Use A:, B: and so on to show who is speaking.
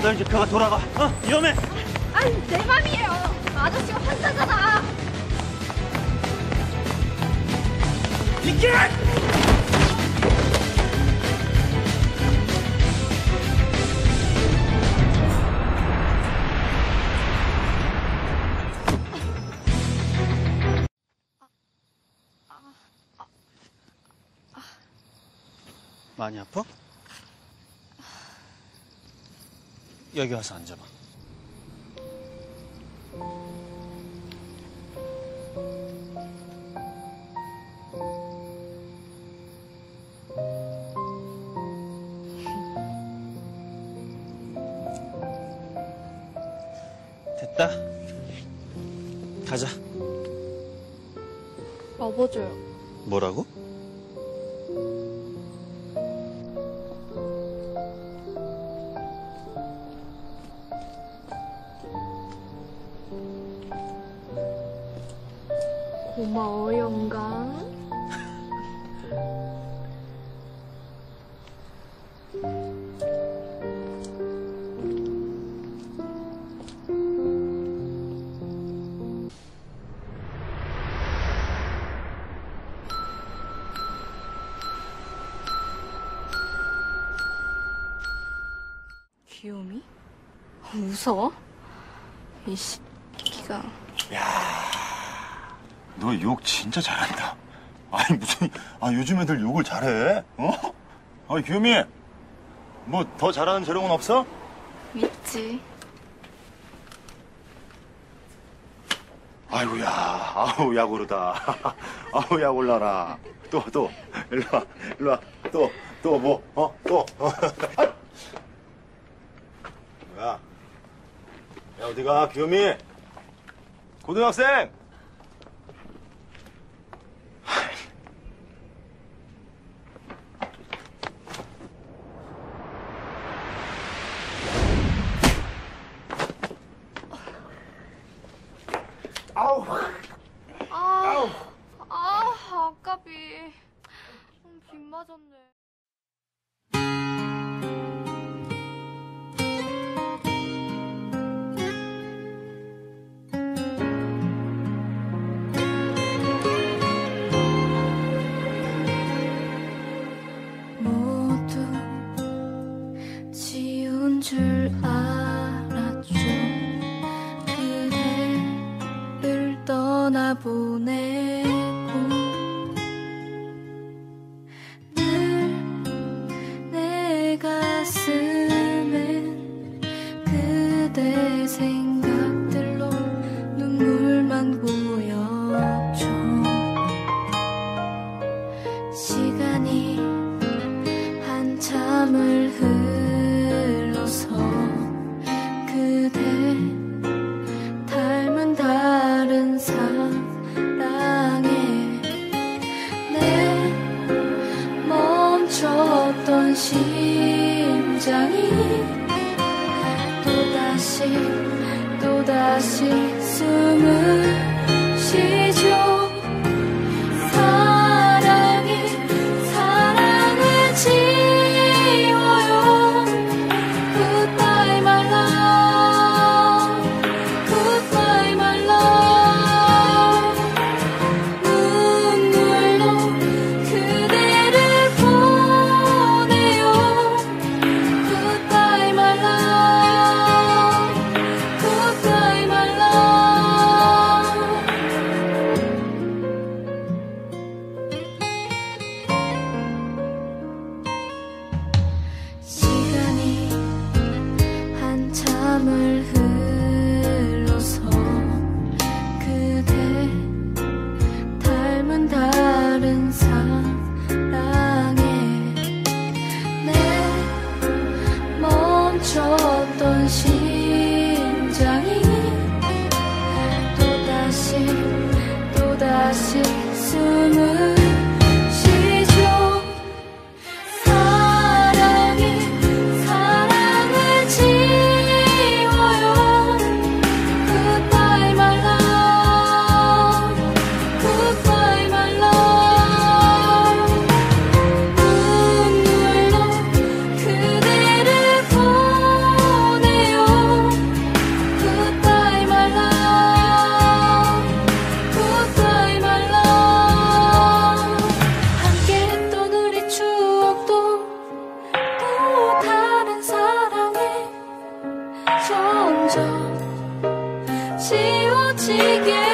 A: 운전지표가 돌아가. 어? 위험해.
B: 아니 내 맘이에요. 아저씨가 환자잖아.
A: 비켜! 많이 아파? 여기 와서 앉아봐. 됐다. 가자.
B: 업어줘요.
A: 뭐라고?
B: 고마워 영감. 귀요미? 무서워? 이씨, 기가.
C: 너 욕 진짜 잘한다. 아니 무슨 아 요즘 애들 욕을 잘해? 어? 아 규미 뭐 더 잘하는 재력은 없어?
B: 있지.
C: 아이고야 아우 야구르다 아우 야골라라 또 또 일로 와 일로 와 또 또 뭐 어? 또 어. 야, 야 어디가 규미 고등학생 아우
B: 아, 아, 아까비. 음, 빗 맞았네. 모두 지운 줄알 不。 심장이 또다시 또다시 숨을 she gave.